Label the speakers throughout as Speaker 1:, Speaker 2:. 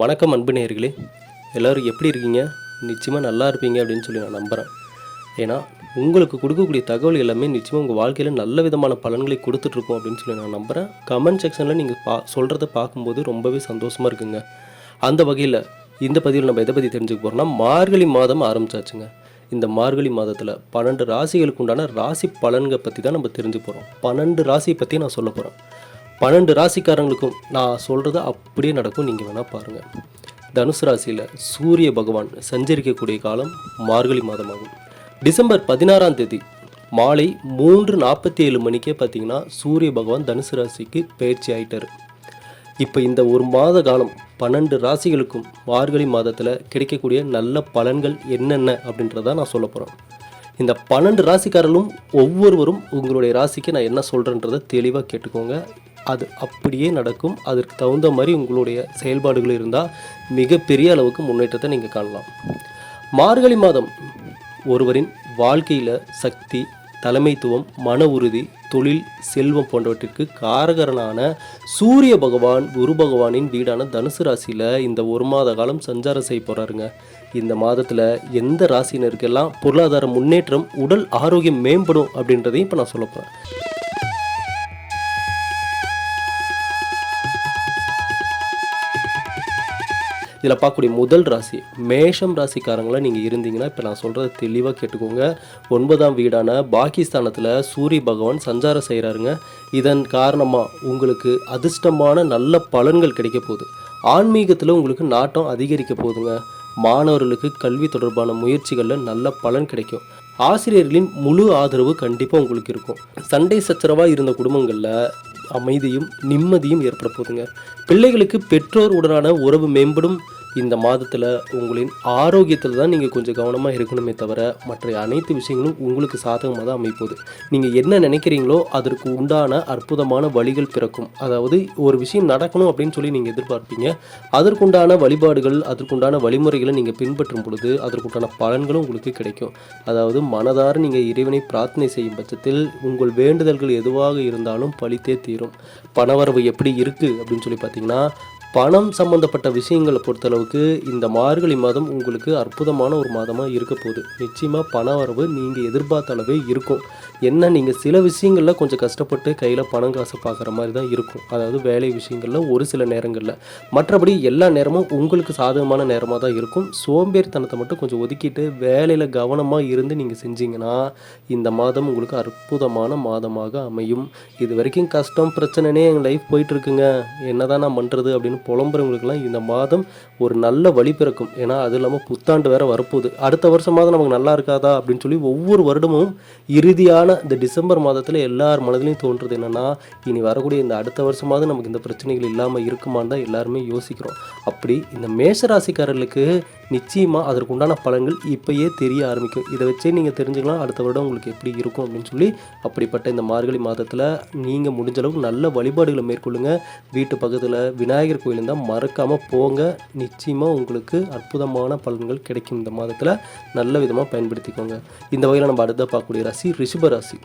Speaker 1: வணக்கம் அன்பு நேர்களே எல்லோரும் எப்படி இருக்கீங்க? நிச்சயமாக நல்லா இருப்பீங்க அப்படின்னு சொல்லி நான் நம்புகிறேன் ஏன்னா உங்களுக்கு கொடுக்கக்கூடிய தகவல் எல்லாமே நிச்சயமாக உங்கள் வாழ்க்கையில் நல்ல விதமான பலன்களை கொடுத்துட்ருக்கோம் அப்படின்னு சொல்லி நான் நம்புகிறேன் கமெண்ட் செக்ஷனில் நீங்கள் பா சொல்கிறத பார்க்கும்போது ரொம்பவே சந்தோஷமாக இருக்குங்க. அந்த வகையில் இந்த பதிவில் நம்ம எதை பற்றி தெரிஞ்சுக்க போகிறோம்னா மார்கழி மாதம் ஆரம்பிச்சாச்சுங்க. இந்த மார்கழி மாதத்தில் பன்னெண்டு ராசிகளுக்கு உண்டான ராசி பலன்களை பற்றி தான் நம்ம தெரிஞ்சு போகிறோம் பன்னெண்டு ராசியை பற்றி நான் சொல்ல போகிறேன் பன்னெண்டு ராசிக்காரங்களுக்கும் நான் சொல்கிறது அப்படியே நடக்கும். நீங்கள் வேணால் பாருங்கள் தனுசு ராசியில் சூரிய பகவான் சஞ்சரிக்கக்கூடிய காலம் மார்கழி மாதமாகும். டிசம்பர் பதினாறாம் தேதி மாலை மூன்று நாற்பத்தி ஏழு மணிக்கே பார்த்தீங்கன்னா சூரிய பகவான் தனுசு ராசிக்கு பயிற்சி ஆயிட்டார். இப்போ இந்த ஒரு மாத காலம் பன்னெண்டு ராசிகளுக்கும் மார்கழி மாதத்தில் கிடைக்கக்கூடிய நல்ல பலன்கள் என்னென்ன அப்படின்றத நான் சொல்ல போகிறேன் இந்த பன்னெண்டு ராசிக்காரர்களும் ஒவ்வொருவரும் உங்களுடைய ராசிக்கு நான் என்ன சொல்கிறேன்றதை தெளிவாக கேட்டுக்கோங்க. அது அப்படியே நடக்கும். அதற்கு தகுந்த மாதிரி உங்களுடைய செயல்பாடுகள் இருந்தால் மிகப்பெரிய அளவுக்கு முன்னேற்றத்தை நீங்கள் காணலாம். மார்கழி மாதம் ஒருவரின் வாழ்க்கையில் சக்தி தலைமைத்துவம் மன உறுதி தொழில் செல்வம் போன்றவற்றிற்கு காரகரனான சூரிய பகவான் குரு பகவானின் வீடான தனுசு ராசியில் இந்த ஒரு மாத காலம் சஞ்சாரம் செய்ய போகிறாருங்க இந்த மாதத்தில் எந்த ராசினருக்கெல்லாம் பொருளாதார முன்னேற்றம் உடல் ஆரோக்கியம் மேம்படும் அப்படின்றதையும் இப்போ நான் சொல்ல போகிறேன் இதில் பார்க்கக்கூடிய முதல் ராசி மேஷம் ராசிக்காரங்கள நீங்கள் இருந்தீங்கன்னா இப்போ நான் சொல்கிறத தெளிவாக கேட்டுக்கோங்க. ஒன்பதாம் வீடான பாகிஸ்தானத்தில் சூரிய பகவான் சஞ்சாரம் செய்கிறாருங்க இதன் காரணமாக உங்களுக்கு அதிர்ஷ்டமான நல்ல பலன்கள் கிடைக்க போகுது. ஆன்மீகத்தில் உங்களுக்கு நாட்டம் அதிகரிக்க போகுதுங்க. மாணவர்களுக்கு கல்வி தொடர்பான முயற்சிகளில் நல்ல பலன் கிடைக்கும். ஆசிரியர்களின் முழு ஆதரவு கண்டிப்பாக உங்களுக்கு இருக்கும். சண்டை சச்சரவாக இருந்த குடும்பங்களில் அமைதியும் நிம்மதியும் ஏற்பட போகுதுங்க. பிள்ளைகளுக்கு பெற்றோர் உடனான உறவு மேம்படும். இந்த மாதத்தில் உங்களின் ஆரோக்கியத்தில் தான் நீங்கள் கொஞ்சம் கவனமாக இருக்கணுமே தவிர மற்ற அனைத்து விஷயங்களும் உங்களுக்கு சாதகமாக தான் அமைப்போகுது நீங்கள் என்ன நினைக்கிறீங்களோ அதற்கு உண்டான அற்புதமான வழிகள் பிறக்கும். அதாவது ஒரு விஷயம் நடக்கணும் அப்படின்னு சொல்லி நீங்கள் எதிர்பார்ப்பீங்க. அதற்குண்டான வழிபாடுகள் அதற்குண்டான வழிமுறைகளை நீங்கள் பின்பற்றும் பொழுது அதற்குண்டான பலன்களும் உங்களுக்கு கிடைக்கும். அதாவது மனதார நீங்கள் இறைவனை பிரார்த்தனை செய்யும் பட்சத்தில் உங்கள் வேண்டுதல்கள் எதுவாக இருந்தாலும் பழித்தே தீரும். பணவரவு எப்படி இருக்குது அப்படின்னு சொல்லி பார்த்தீங்கன்னா பணம் சம்மந்தப்பட்ட விஷயங்களை பொறுத்தளவுக்கு இந்த மார்கழி மாதம் உங்களுக்கு அற்புதமான ஒரு மாதமாக இருக்க போகுது. நிச்சயமாக பண வரவு நீங்கள் எதிர்பார்த்த அளவே இருக்கும். என்ன நீங்கள் சில விஷயங்களில் கொஞ்சம் கஷ்டப்பட்டு கையில் பணம் காசு பார்க்குற மாதிரி தான் இருக்கும். அதாவது வேலை விஷயங்களில் ஒரு சில நேரங்களில். மற்றபடி எல்லா நேரமும் உங்களுக்கு சாதகமான நேரமாக தான் இருக்கும். சோம்பேறித்தனத்தை மட்டும் கொஞ்சம் ஒதுக்கிட்டு வேலையில் கவனமாக இருந்து நீங்கள் செஞ்சீங்கன்னா இந்த மாதம் உங்களுக்கு அற்புதமான மாதமாக அமையும். இது வரைக்கும் கஷ்டம் பிரச்சனைனே எங்கள் லைஃப் போயிட்டுருக்குங்க என்ன தான் நான் பண்ணுறது அப்படின்னு புலம்புறவங்களுக்குலாம் இந்த மாதம் ஒரு நல்ல வழி பிறக்கும். ஏன்னா அது இல்லாமல் புத்தாண்டு வேற வரப்போகுது. அடுத்த வருஷமாவது நமக்கு நல்லா இருக்காதா அப்படின்னு சொல்லி ஒவ்வொரு வருடமும் இறுதியான இந்த டிசம்பர் மாதத்தில் எல்லார் மனதிலையும் தோன்றுறது என்னென்னா இனி வரக்கூடிய இந்த அடுத்த வருஷமாவது நமக்கு இந்த பிரச்சனைகள் இல்லாமல் இருக்குமான்னு தான் எல்லாருமே யோசிக்கிறோம். அப்படி இந்த மேஷராசிக்காரர்களுக்கு நிச்சயமாக அதற்கு உண்டான பலன்கள் இப்போயே தெரிய ஆரம்பிக்கும். இதை வச்சே நீங்கள் தெரிஞ்சுக்கலாம் அடுத்த வருடம் உங்களுக்கு எப்படி இருக்கும் அப்படின்னு சொல்லி அப்படிப்பட்ட இந்த மார்கழி மாதத்தில் நீங்கள் முடிஞ்ச அளவுக்கு நல்ல வழிபாடுகளை மேற்கொள்ளுங்கள் வீட்டு பக்கத்தில் விநாயகர் கோயில் இருந்தால் மறக்காமல் போங்க. நிச்சயமாக உங்களுக்கு அற்புதமான பலன்கள் கிடைக்கும் இந்த மாதத்தில். நல்ல விதமாக பயன்படுத்திக்கோங்க. இந்த வகையில் நம்ம அடுத்த பார்க்கக்கூடிய ராசி ரிஷப ராசி.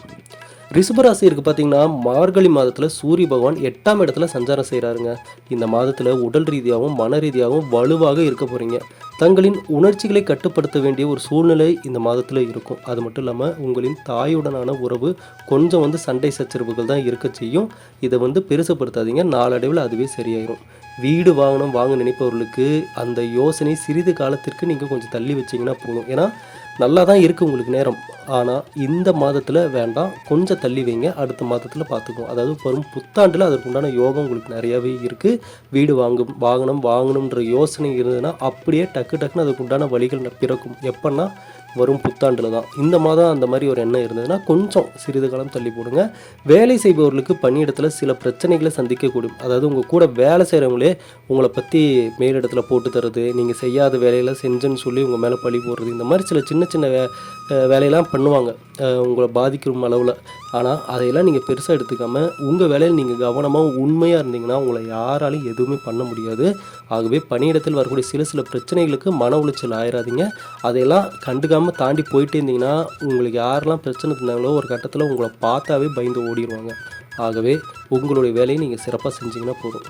Speaker 1: ரிஷப ராசி இருக்குது பார்த்தீங்கன்னா மார்கழி மாதத்தில் சூரிய பகவான் எட்டாம் இடத்துல சஞ்சாரம் செய்கிறாருங்க இந்த மாதத்தில் உடல் ரீதியாகவும் மன ரீதியாகவும் வலுவாக இருக்க போகிறீங்க தங்களின் உணர்ச்சிகளை கட்டுப்படுத்த வேண்டிய ஒரு சூழ்நிலை இந்த மாதத்தில் இருக்கும். அது மட்டும் இல்லாமல் உங்களின் தாயுடனான உறவு கொஞ்சம் வந்து சண்டை சச்சரவுகள் தான் இருக்க செய்யும். இதை வந்து பெருசுப்படுத்தாதீங்க. நாளடைவில் அதுவே சரியாயிடும் வீடு வாங்கணும் வாங்க நினைப்பவர்களுக்கு அந்த யோசனை சிறிது காலத்திற்கு நீங்கள் கொஞ்சம் தள்ளி வச்சிங்கன்னா போதும். ஏன்னா நல்லா தான் இருக்குது உங்களுக்கு நேரம். ஆனால் இந்த மாதத்தில் வேண்டாம். கொஞ்சம் தள்ளி வைங்க. அடுத்த மாதத்தில் பார்த்துக்குவோம் அதாவது வரும் புத்தாண்டில் அதற்கு உண்டான யோகம் உங்களுக்கு நிறையாவே இருக்குது வீடு வாங்கும் வாங்கணும் வாங்கணுன்ற யோசனை இருந்ததுன்னா அப்படியே டக்கு டக்குன்னு அதுக்கு உண்டான வழிகள் பிறக்கும். எப்போன்னா வரும் புத்தாண்டில் தான். இந்த மாதம் அந்த மாதிரி ஒரு எண்ணம் இருந்ததுன்னா கொஞ்சம் சிறிது காலம் தள்ளி போடுங்க. வேலை செய்பவர்களுக்கு பணியிடத்தில் சில பிரச்சனைகளை சந்திக்கக்கூடும். அதாவது உங்கள் கூட வேலை செய்கிறவங்களே உங்களை பற்றி மேலிடத்தில் போட்டு தர்றது நீங்கள் செய்யாத வேலையில் செஞ்சேன்னு சொல்லி உங்கள் மேலே பழி போடுறது இந்த மாதிரி சில சின்ன சின்ன வே வேலையெல்லாம் பண்ணுவாங்க. உங்களை பாதிக்கும் அளவில். ஆனால் அதையெல்லாம் நீங்கள் பெருசாக எடுத்துக்காமல் உங்கள் வேலையில் நீங்கள் கவனமாக உண்மையாக இருந்தீங்கன்னா உங்களை யாராலையும் எதுவுமே பண்ண முடியாது. ஆகவே பணியிடத்தில் வரக்கூடிய சில சில பிரச்சனைகளுக்கு மன உளைச்சல் ஆயிடாதீங்க அதையெல்லாம் கண்டுக்காமல் தாண்டி போயிட்டே இருந்தீங்கன்னா உங்களுக்கு யாரெல்லாம் பிரச்சனை இருந்தாங்களோ ஒரு கட்டத்தில் உங்களை பார்த்தாவே பயந்து ஓடிடுவாங்க ஆகவே உங்களுடைய வேலையை நீங்கள் சிறப்பாக செஞ்சீங்கன்னா போதும்.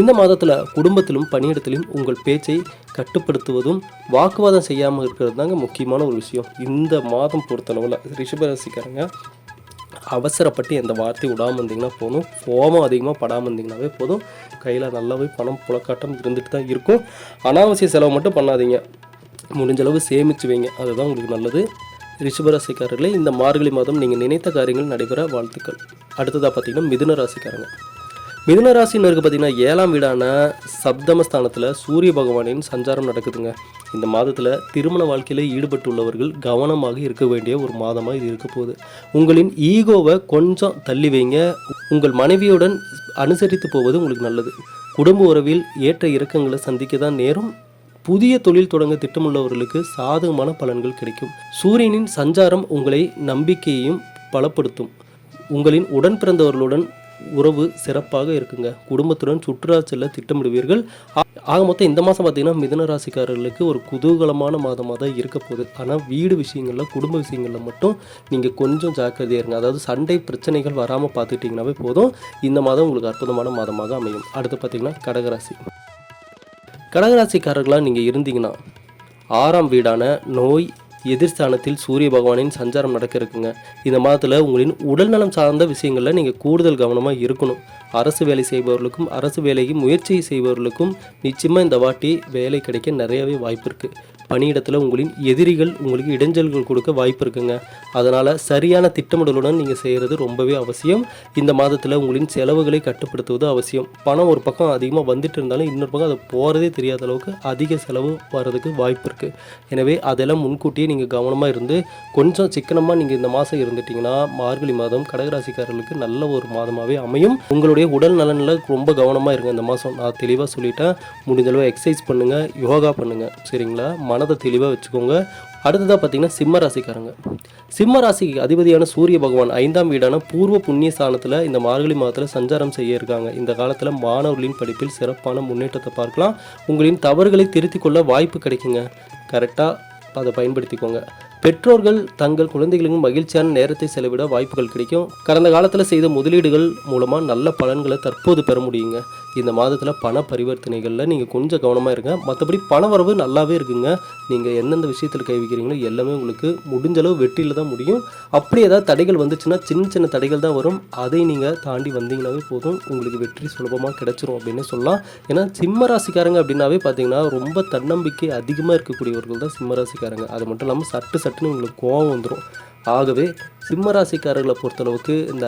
Speaker 1: இந்த மாதத்தில் குடும்பத்திலும் பணியிடத்திலும் உங்கள் பேச்சை கட்டுப்படுத்துவதும் வாக்குவாதம் செய்யாமல் இருக்கிறது தாங்க முக்கியமான ஒரு விஷயம். இந்த மாதம் பொறுத்தளவில் ரிஷபராசிக்காரங்க அவசரப்பட்டு எந்த வார்த்தை விடாமல் இருந்தீங்கன்னா போதும். கோபம் அதிகமாக படாமல் இருந்தீங்கன்னாவே போதும். கையில் நல்லாவே பணம் புழக்காட்டம் இருந்துட்டு தான் இருக்கும். அனாவசிய செலவு மட்டும் பண்ணாதீங்க. முடிஞ்சளவு சேமிச்சு வைங்க. அதுதான் உங்களுக்கு நல்லது. ரிஷபராசிக்காரர்களே இந்த மார்கழி மாதம் நீங்கள் நினைத்த காரியங்கள் நடைபெற வாழ்த்துக்கள். அடுத்ததாக பார்த்தீங்கன்னா மிதுன ராசிக்காரங்க. மிதுன ராசினருக்கு பார்த்தீங்கன்னா ஏழாம் வீடான சப்தமஸ்தானத்தில் சூரிய பகவானின் சஞ்சாரம் நடக்குதுங்க. இந்த மாதத்தில் திருமண வாழ்க்கையில் ஈடுபட்டுள்ளவர்கள் கவனமாக இருக்க வேண்டிய ஒரு மாதமாக இது இருக்க போகுது. உங்களின் ஈகோவை கொஞ்சம் தள்ளி வைங்க. உங்கள் மனைவியுடன் அனுசரித்து போவது உங்களுக்கு நல்லது. குடும்ப உறவில் ஏற்ற இறக்கங்களை சந்திக்க தான் நேரும். புதிய தொழில் தொடங்க திட்டமுள்ளவர்களுக்கு சாதகமான பலன்கள் கிடைக்கும். சூரியனின் சஞ்சாரம் உங்களை நம்பிக்கையையும் பலப்படுத்தும். உங்களின் உடன் பிறந்தவர்களுடன் உறவு சிறப்பாக இருக்குங்க. குடும்பத்துடன் சுற்றுலா செல்ல திட்டமிடுவீர்கள். ஆக மொத்தம் இந்த மாதம் பார்த்தீங்கன்னா மிதன ராசிக்காரர்களுக்கு ஒரு குதூகலமான மாதமாக தான் இருக்க போகுது. ஆனால் வீடு விஷயங்களில் குடும்ப விஷயங்களில் மட்டும் நீங்கள் கொஞ்சம் ஜாக்கிரதையாக இருங்க. அதாவது சண்டை பிரச்சனைகள் வராமல் பார்த்துக்கிட்டிங்கனாவே போதும். இந்த மாதம் உங்களுக்கு அற்புதமான மாதமாக அமையும். அடுத்து பார்த்தீங்கன்னா கடகராசி. கடகராசிக்காரர்களாக நீங்கள் இருந்தீங்கன்னா ஆறாம் வீடான நோய் எதிர்ஸ்தானத்தில் சூரிய பகவானின் சஞ்சாரம் நடக்க இருக்குங்க இந்த மாதத்தில் உங்களின் உடல்நலம் சார்ந்த விஷயங்களில் நீங்கள் கூடுதல் கவனமாக இருக்கணும். அரசு வேலை செய்பவர்களுக்கும் அரசு வேலைக்கு முயற்சி செய்பவர்களுக்கும் நிச்சயமாக இந்த வாட்டி வேலை கிடைக்க நிறையவே வாய்ப்பு இருக்குது பணியிடத்தில் உங்களின் எதிரிகள் உங்களுக்கு இடைஞ்சல்கள் கொடுக்க வாய்ப்பு இருக்குங்க. அதனால் சரியான திட்டமிடலுடன் நீங்கள் செய்கிறது ரொம்பவே அவசியம். இந்த மாதத்தில் உங்களின் செலவுகளை கட்டுப்படுத்துவது அவசியம். பணம் ஒரு பக்கம் அதிகமாக வந்துட்டு இருந்தாலும் இன்னொரு பக்கம் அது போகிறதே தெரியாத அளவுக்கு அதிக செலவு வர்றதுக்கு வாய்ப்பு இருக்குது எனவே அதெல்லாம் முன்கூட்டியே நீங்கள் கவனமாக இருந்து கொஞ்சம் சிக்கனமாக நீங்கள் இந்த மாதம் இருந்துட்டிங்கன்னா மார்கழி மாதம் கடகராசிக்காரர்களுக்கு நல்ல ஒரு மாதமாகவே அமையும். உங்களுடைய உடல் நலனில் ரொம்ப கவனமாக இருங்க இந்த மாதம் நான் தெளிவாக சொல்லிட்டேன். முடிஞ்சளவு எக்ஸசைஸ் பண்ணுங்கள் யோகா பண்ணுங்கள் சரிங்களா? மனதை தெளிவாக வச்சுக்கோங்க. அடுத்ததாக பார்த்தீங்கன்னா சிம்ம ராசிக்காரங்க. சிம்ம ராசிக்கு அதிபதியான சூரிய பகவான் ஐந்தாம் வீடான பூர்வ புண்ணிய ஸ்தானத்தில் இந்த மார்கழி மாதத்தில் சஞ்சாரம் செய்ய இருக்காங்க. இந்த காலத்தில் மாணவர்களின் படிப்பில் சிறப்பான முன்னேற்றத்தை பார்க்கலாம். உங்களின் தவறுகளை திருத்திக் கொள்ள வாய்ப்பு கிடைக்குங்க. கரெக்டாக அதை பயன்படுத்திக்கோங்க. பெற்றோர்கள் தங்கள் குழந்தைகளுக்கு மகிழ்ச்சியான நேரத்தை செலவிட வாய்ப்புகள் கிடைக்கும். கடந்த காலத்தில் செய்த முதலீடுகள் மூலமாக நல்ல பலன்களை தற்போது பெற முடியுங்க. இந்த மாதத்தில் பண பரிவர்த்தனைகளில் நீங்கள் கொஞ்சம் கவனமாக இருங்க. மற்றபடி பண வரவு நல்லாவே இருக்குங்க. நீங்கள் எந்தெந்த விஷயத்தில் கை வைக்கிறீங்களோ எல்லாமே உங்களுக்கு முடிஞ்ச அளவு வெற்றியில் தான் முடியும். அப்படி ஏதாவது தடைகள் வந்துச்சுன்னா சின்ன சின்ன தடைகள் தான் வரும். அதை நீங்கள் தாண்டி வந்தீங்கன்னாவே போதும். உங்களுக்கு வெற்றி சுலபமாக கிடைச்சிரும் அப்படின்னு சொல்லலாம். ஏன்னா சிம்ம ராசிக்காரங்க அப்படின்னாவே பார்த்தீங்கன்னா ரொம்ப தன்னம்பிக்கை அதிகமாக இருக்கக்கூடியவர்கள் தான் சிம்ம ராசிக்காரங்க. அது மட்டும் இல்லாமல் சட்டு சட்டுன்னு உங்களுக்கு கோவம் வந்துடும் ஆகவே சிம்ம ராசிக்காரர்களை பொறுத்தளவுக்கு இந்த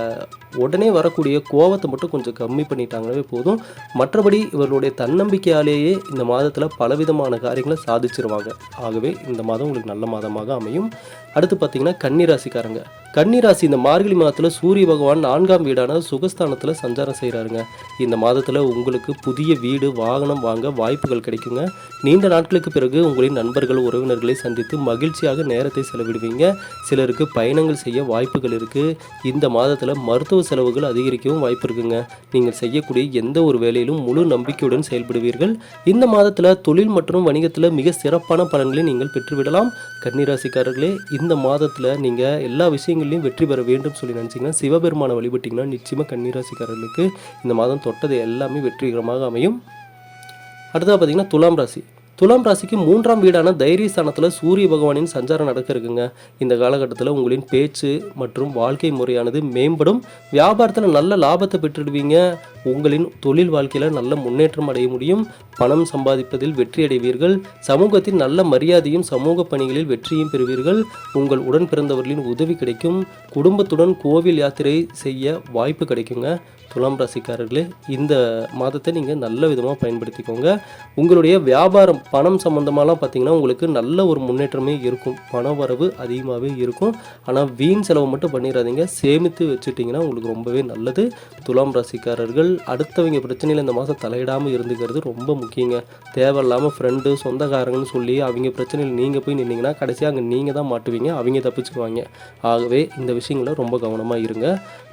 Speaker 1: உடனே வரக்கூடிய கோவத்தை மட்டும் கொஞ்சம் கம்மி பண்ணிட்டாங்கனாவே போதும். மற்றபடி இவர்களுடைய தன்னம்பிக்கையாலேயே இந்த மாதத்தில் பலவிதமான காரியங்களை சாதிச்சிருவாங்க. ஆகவே இந்த மாதம் உங்களுக்கு நல்ல மாதமாக அமையும். அடுத்து பார்த்தீங்கன்னா கன்னி ராசிக்காரங்க கன்னி ராசி இந்த மார்கழி மாதத்தில் சூரிய பகவான் நான்காம் வீடான சுகஸ்தானத்தில் சஞ்சாரம் செய்கிறாருங்க இந்த மாதத்தில் உங்களுக்கு புதிய வீடு வாகனம் வாங்க வாய்ப்புகள் கிடைக்குங்க. நீண்ட நாட்களுக்கு பிறகு உங்களின் நண்பர்கள் உறவினர்களை சந்தித்து மகிழ்ச்சியாக நேரத்தை செலவிடுவீங்க. சிலருக்கு பயணங்கள் செய்ய வாய்ப்புகள் இருக்குது இந்த மாதத்தில் மருத்துவ செலவுகள் அதிகரிக்கவும் வாய்ப்பு இருக்குங்க. நீங்கள் செய்யக்கூடிய எந்த ஒரு வேலையிலும் முழு நம்பிக்கையுடன் செயல்படுவீர்கள். இந்த மாதத்தில் தொழில் மற்றும் வணிகத்தில் மிக சிறப்பான பலன்களை நீங்கள் பெற்றுவிடலாம். கன்னிராசிக்காரர்களே இந்த மாதத்தில் நீங்கள் எல்லா விஷயங்களையும் வெற்றி பெற வேண்டும் சொல்லி நினச்சிங்கன்னா சிவபெருமானை வழிபட்டிங்கன்னா நிச்சயமாக கன்னிராசிக்காரர்களுக்கு இந்த மாதம் தொட்டது எல்லாமே வெற்றிகரமாக அமையும். அடுத்தது பார்த்தீங்கன்னா துலாம் ராசி. துலாம் ராசிக்கு மூன்றாம் வீடான தைரியஸ்தானத்தில் சூரிய பகவானின் சஞ்சாரம் நடக்க இருக்குங்க இந்த காலகட்டத்தில் உங்களின் பேச்சு மற்றும் வாழ்க்கை முறையானது மேம்படும். வியாபாரத்தில் நல்ல லாபத்தை பெற்றுடுவீங்க. உங்களின் தொழில் வாழ்க்கையில் நல்ல முன்னேற்றம் அடைய முடியும். பணம் சம்பாதிப்பதில் வெற்றி அடைவீர்கள். சமூகத்தில் நல்ல மரியாதையும் சமூக பணிகளில் வெற்றியும் பெறுவீர்கள். உங்கள் உடன் பிறந்தவர்களின் உதவி கிடைக்கும். குடும்பத்துடன் கோவில் யாத்திரை செய்ய வாய்ப்பு கிடைக்குங்க. துலாம் ராசிக்காரர்களே இந்த மாதத்தை நீங்கள் நல்ல விதமாக பயன்படுத்திக்கோங்க. உங்களுடைய வியாபாரம் பணம் சம்மந்தமாலாம் பார்த்தீங்கன்னா உங்களுக்கு நல்ல ஒரு முன்னேற்றமே இருக்கும். பண வரவு அதிகமாகவே இருக்கும். ஆனால் வீண் செலவு மட்டும் பண்ணிடாதீங்க சேமித்து வச்சுட்டிங்கன்னா உங்களுக்கு ரொம்பவே நல்லது. துலாம் ராசிக்காரர்கள் அடுத்தவங்க பிரச்சனையில் இந்த மாதம் தலையிடாமல் இருந்துக்கிறது ரொம்ப முக்கியங்க. தேவையில்லாமல் ஃப்ரெண்டு சொந்தக்காரங்கன்னு சொல்லி அவங்க பிரச்சனையில் நீங்கள் போய் நின்னீங்கன்னா கடைசியாக அங்கே நீங்கள் தான் மாட்டுவீங்க. அவங்க தப்பிச்சுக்குவாங்க. ஆகவே இந்த விஷயங்களை ரொம்ப கவனமாக இருங்க.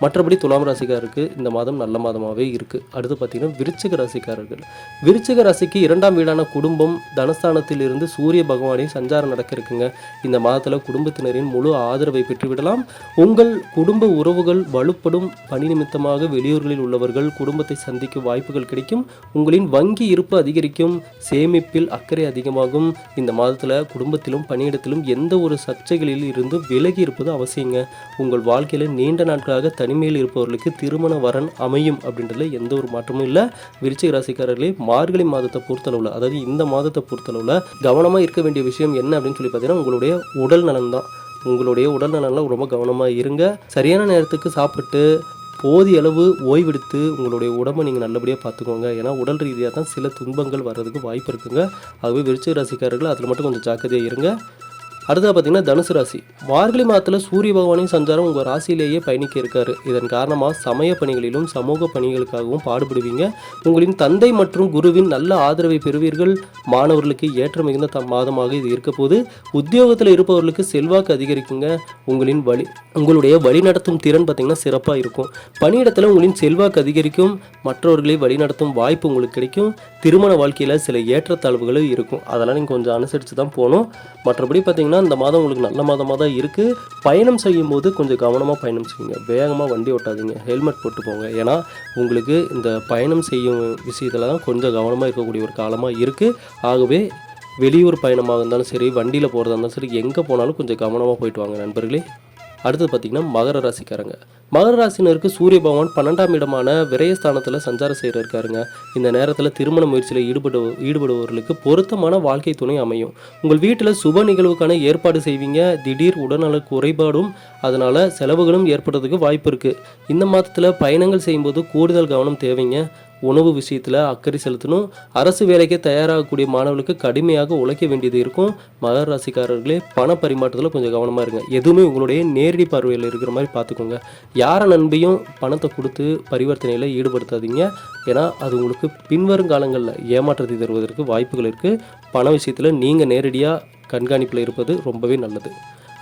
Speaker 1: மற்றபடி துலாம் ராசிக்காருக்கு இந்த மாதம் மாதம் நல்ல மாதமாகவே இருக்குது அடுத்து பார்த்திங்கன்னா விருச்சிக ராசிக்காரர்கள். விருச்சிக ராசிக்கு இரண்டாம் வீடான குடும்பம் தனஸ்தானத்தில் இருந்து சூரிய பகவானின் சஞ்சாரம் நடக்க இருக்குங்க இந்த மாதத்தில் குடும்பத்தினரின் முழு ஆதரவை பெற்றுவிடலாம். உங்கள் குடும்ப உறவுகள் வலுப்படும். பணி நிமித்தமாக வெளியூர்களில் உள்ளவர்கள் குடும்பத்தை சந்திக்கும் வாய்ப்புகள் கிடைக்கும். உங்களின் வங்கி இருப்பு அதிகரிக்கும். சேமிப்பில் அக்கறை அதிகமாகும். இந்த மாதத்தில் குடும்பத்திலும் பணியிடத்திலும் எந்த ஒரு சர்ச்சைகளில் இருந்து விலகி இருப்பது அவசியங்க. உங்கள் வாழ்க்கையில் நீண்ட நாட்களாக தனிமையில் இருப்பவர்களுக்கு திருமண வரன் அமையும் அப்படின்றதுல எந்த ஒரு மாற்றமும் இல்லை. விருச்சிக ராசிக்காரர்களே மார்கழி மாதத்தை பொறுத்தளவில் அதாவது இந்த மாதத்தை பொறுத்தளவில் கவனமாக இருக்க வேண்டிய விஷயம் என்ன அப்படின்னு சொல்லி பார்த்தீங்கன்னா உங்களுடைய உடல் நலன் தான். உங்களுடைய உடல் நலனில் ரொம்ப கவனமாக இருங்க. சரியான நேரத்துக்கு சாப்பிட்டு போதிய அளவு ஓய்வெடுத்து உங்களுடைய உடம்பை நீங்கள் நல்லபடியாக பார்த்துக்கோங்க. ஏன்னா உடல் ரீதியாக தான் சில துன்பங்கள் வர்றதுக்கு வாய்ப்பு இருக்குங்க. அதுவே விருச்சிக ராசிக்காரர்கள் அதில் மட்டும் கொஞ்சம் ஜாக்கிரதையாக இருங்க. அடுத்தது பார்த்தீங்கன்னா தனுசு ராசி. மார்கழி மாதத்தில் சூரிய பகவானின் சஞ்சாரம் உங்கள் ராசியிலேயே பயணிக்க இருக்காரு. இதன் காரணமாக சமய பணிகளிலும் சமூக பணிகளுக்காகவும் பாடுபடுவீங்க. உங்களின் தந்தை மற்றும் குருவின் நல்ல ஆதரவை பெறுவீர்கள். மாணவர்களுக்கு ஏற்ற மிகுந்த த மாதமாக இது இருக்க போது உத்தியோகத்தில் இருப்பவர்களுக்கு செல்வாக்கு அதிகரிக்குங்க. உங்களின் வழி உங்களுடைய வழிநடத்தும் திறன் பார்த்தீங்கன்னா சிறப்பாக இருக்கும். பணியிடத்தில் உங்களின் செல்வாக்கு அதிகரிக்கும். மற்றவர்களை வழிநடத்தும் வாய்ப்பு உங்களுக்கு கிடைக்கும். திருமண வாழ்க்கையில் சில ஏற்றத்தாழ்வுகளும் இருக்கும். அதெல்லாம் நீங்கள் கொஞ்சம் அனுசரித்து தான் போகணும். மற்றபடி பார்த்தீங்கன்னா இந்த மாதம் உங்களுக்கு நல்ல மாதமாக தான் இருக்குது பயணம் செய்யும் போது கொஞ்சம் கவனமாக பயணம் செய்யுங்க. வேகமாக வண்டி ஓட்டாதீங்க. ஹெல்மெட் போட்டு போங்க. ஏன்னா உங்களுக்கு இந்த பயணம் செய்யும் விஷயத்தில் தான் கொஞ்சம் கவனமாக இருக்கக்கூடிய ஒரு காலமாக இருக்குது ஆகவே வெளியூர் பயணமாக இருந்தாலும் சரி வண்டியில் போகிறதா இருந்தாலும் சரி எங்கே போனாலும் கொஞ்சம் கவனமாக போயிட்டு வாங்க நண்பர்களே. அடுத்தது பார்த்திங்கன்னா மகர ராசிக்காரங்க. மகர ராசினருக்கு சூரிய பகவான் பன்னெண்டாம் இடமான விரயஸ்தானத்தில் சஞ்சாரம் செய்கிற இருக்காருங்க இந்த நேரத்தில் திருமண முயற்சியில் ஈடுபடு ஈடுபடுபவர்களுக்கு பொருத்தமான வாழ்க்கை துணை அமையும். உங்கள் வீட்டில் சுப நிகழ்வுக்கான ஏற்பாடு செய்வீங்க. திடீர் உடல்நல குறைபாடும் அதனால் செலவுகளும் ஏற்படுறதுக்கு வாய்ப்பு இருக்குது இந்த மாதத்தில் பயணங்கள் செய்யும்போது கூடுதல் கவனம் தேவைங்க. உணவு விஷயத்தில் அக்கறை செலுத்தணும். அரசு வேலைக்கு தயாராகக்கூடிய மாணவர்களுக்கு கடுமையாக உழைக்க வேண்டியது இருக்கும். மகர ராசிக்காரர்களே பண பரிமாற்றத்தில் கொஞ்சம் கவனமாக இருங்க. எதுவுமே உங்களுடைய நேரடி பார்வையில் இருக்கிற மாதிரி பார்த்துக்கோங்க யாரை நண்பையும் பணத்தை கொடுத்து பரிவர்த்தனையில் ஈடுபடுத்தாதீங்க. ஏன்னா அது உங்களுக்கு பின்வரும் காலங்களில் ஏமாற்றத்தை தருவதற்கு வாய்ப்புகள் இருக்குது பண விஷயத்தில் நீங்கள் நேரடியாக கண்காணிப்பில் இருப்பது ரொம்பவே நல்லது.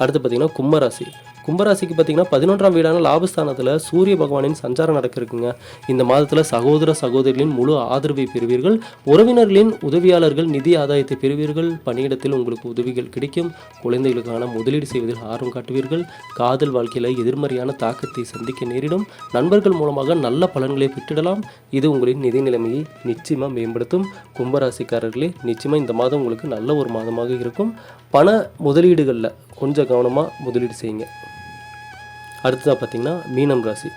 Speaker 1: அடுத்து பார்த்தீங்கன்னா கும்பராசி. கும்பராசிக்கு பார்த்தீங்கன்னா பதினொன்றாம் வீடான லாபஸ்தானத்தில் சூரிய பகவானின் சஞ்சாரம் நடக்க இருக்குங்க இந்த மாதத்தில் சகோதர சகோதரிகளின் முழு ஆதரவை பெறுவீர்கள். உறவினர்களின் உதவியாளர்கள் நிதி ஆதாயத்தை பெறுவீர்கள். பணியிடத்தில் உங்களுக்கு உதவிகள் கிடைக்கும். குழந்தைகளுக்கான முதலீடு செய்வதில் ஆர்வம் காட்டுவீர்கள். காதல் வாழ்க்கையில் எதிர்மறையான தாக்கத்தை சந்திக்க நேரிடும். நண்பர்கள் மூலமாக நல்ல பலன்களை பெற்றிடலாம். இது உங்களின் நிதி நிலைமையை நிச்சயமாக மேம்படுத்தும். கும்பராசிக்காரர்களே நிச்சயமாக இந்த மாதம் உங்களுக்கு நல்ல ஒரு மாதமாக இருக்கும். பண முதலீடுகளில் கொஞ்சம் கவனமாக முதலீடு செய்யுங்க. அடுத்ததாக பார்த்திங்கன்னா மீனம் ராசி.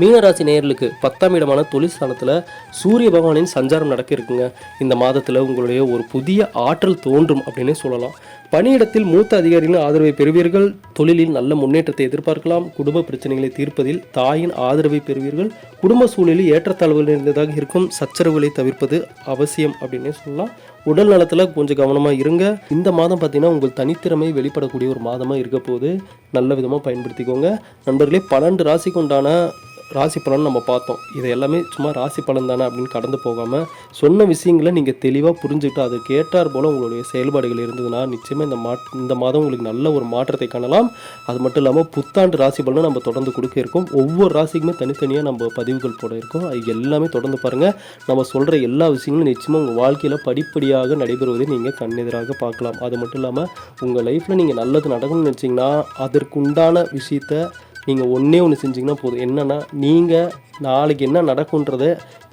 Speaker 1: மீன ராசி நேயர்களுக்கு பத்தாம் இடமான தொழில் ஸ்தானத்தில் சூரிய பகவானின் சஞ்சாரம் நடக்க இருக்குங்க. இந்த மாதத்தில் உங்களுடைய ஒரு புதிய ஆற்றல் தோன்றும் அப்படின்னே சொல்லலாம். பணியிடத்தில் மூத்த அதிகாரிகளின் ஆதரவை பெறுவீர்கள். தொழிலில் நல்ல முன்னேற்றத்தை எதிர்பார்க்கலாம். குடும்ப பிரச்சனைகளை தீர்ப்பதில் தாயின் ஆதரவை பெறுவீர்கள். குடும்ப சூழலில் ஏற்றத்தாழ்வுகள் இருந்ததாக இருக்கும். சச்சரவுகளை தவிர்ப்பது அவசியம் அப்படின்னே சொல்லலாம். உடல் நலத்தில் கொஞ்சம் கவனமாக இருங்க. இந்த மாதம் பார்த்தீங்கன்னா உங்கள் தனித்திறமை வெளிப்படக்கூடிய ஒரு மாதமாக இருக்க போது நல்ல விதமாக பயன்படுத்திக்கோங்க. நண்பர்களே பன்னெண்டு ராசிக்கு உண்டான ராசி பலன் நம்ம பார்த்தோம். இது எல்லாமே சும்மா ராசி பலன் தானே அப்படின்னு கடந்து போகாமல் சொன்ன விஷயங்களை நீங்கள் தெளிவாக புரிஞ்சுக்கிட்டு அதுக்கு ஏற்றார் போல் உங்களுடைய செயல்பாடுகள் இருந்ததுன்னா நிச்சயமாக இந்த மா இந்த மாதம் உங்களுக்கு நல்ல ஒரு மாற்றத்தை காணலாம். அது மட்டும் இல்லாமல் புத்தாண்டு ராசி பலனும் நம்ம தொடர்ந்து கொடுக்க இருக்கோம். ஒவ்வொரு ராசிக்குமே தனித்தனியாக நம்ம பதிவுகள் போட இருக்கோம். அது எல்லாமே தொடர்ந்து பாருங்கள் நம்ம சொல்கிற எல்லா விஷயங்களும் நிச்சயமாக உங்கள் வாழ்க்கையில் படிப்படியாக நடைபெறுவதை நீங்கள் கண்ணெதிராக பார்க்கலாம். அது மட்டும் இல்லாமல் உங்கள் லைஃப்பில் நீங்கள் நல்லது நடக்கணும்னு நினச்சிங்கன்னா அதற்குண்டான விஷயத்த நீங்கள் ஒன்றே ஒன்று செஞ்சிங்கன்னா போதும். என்னென்னா நீங்கள் நாளைக்கு என்ன நடக்குன்றத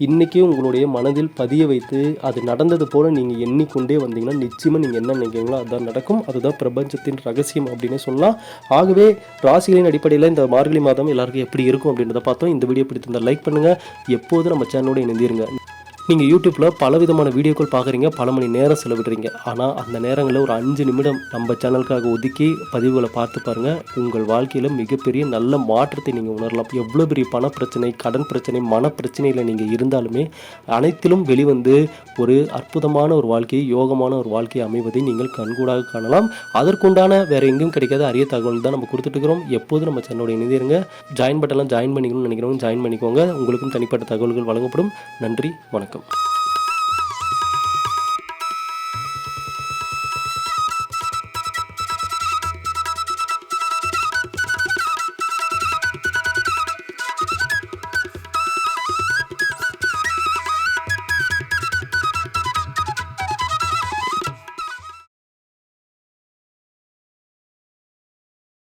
Speaker 1: இன்றைக்கே உங்களுடைய மனதில் பதிய வைத்து அது நடந்தது போல் நீங்கள் எண்ணிக்கொண்டே வந்தீங்கன்னா நிச்சயமாக நீங்கள் என்ன நினைக்கிறீங்களோ அதுதான் நடக்கும். அதுதான் பிரபஞ்சத்தின் ரகசியம் அப்படின்னு சொல்லலாம். ஆகவே ராசிகளின் அடிப்படையில் இந்த மார்கழி மாதம் எல்லாருக்கும் எப்படி இருக்கும் அப்படின்றத பார்த்தோம். இந்த வீடியோ பிடித்திருந்தால் லைக் பண்ணுங்கள் எப்போதும் நம்ம சேனலோடு இணைந்திருங்க. நீங்கள் யூடியூப்பில் பல விதமான வீடியோக்கள் பார்க்குறீங்க பல மணி நேரம் செலவிடுறீங்க. ஆனால் அந்த நேரங்களில் ஒரு அஞ்சு நிமிடம் நம்ம சேனலுக்காக ஒதுக்கி பதிவுகளை பார்த்து பாருங்கள் உங்கள் வாழ்க்கையில் மிகப்பெரிய நல்ல மாற்றத்தை நீங்கள் உணரலாம். எவ்வளோ பெரிய பண பிரச்சனை கடன் பிரச்சனை மன பிரச்சனையில் நீங்கள் இருந்தாலுமே அனைத்திலும் வெளிவந்து ஒரு அற்புதமான ஒரு வாழ்க்கையை யோகமான ஒரு வாழ்க்கையை அமைவதை நீங்கள் கண்கூடாக காணலாம். அதற்குண்டான வேறு எங்கேயும் கிடைக்காத அரிய தகவல் தான் நம்ம கொடுத்துட்ருக்கிறோம் எப்போதும் நம்ம சேனலோட இணைந்திருங்க. ஜாயின் பட்டெல்லாம் ஜாயின் பண்ணிக்கணும்னு நினைக்கிறவங்க ஜாயின் பண்ணிக்கோங்க. உங்களுக்கும் தனிப்பட்ட தகவல்கள் வழங்கப்படும். நன்றி வணக்கம். Talk.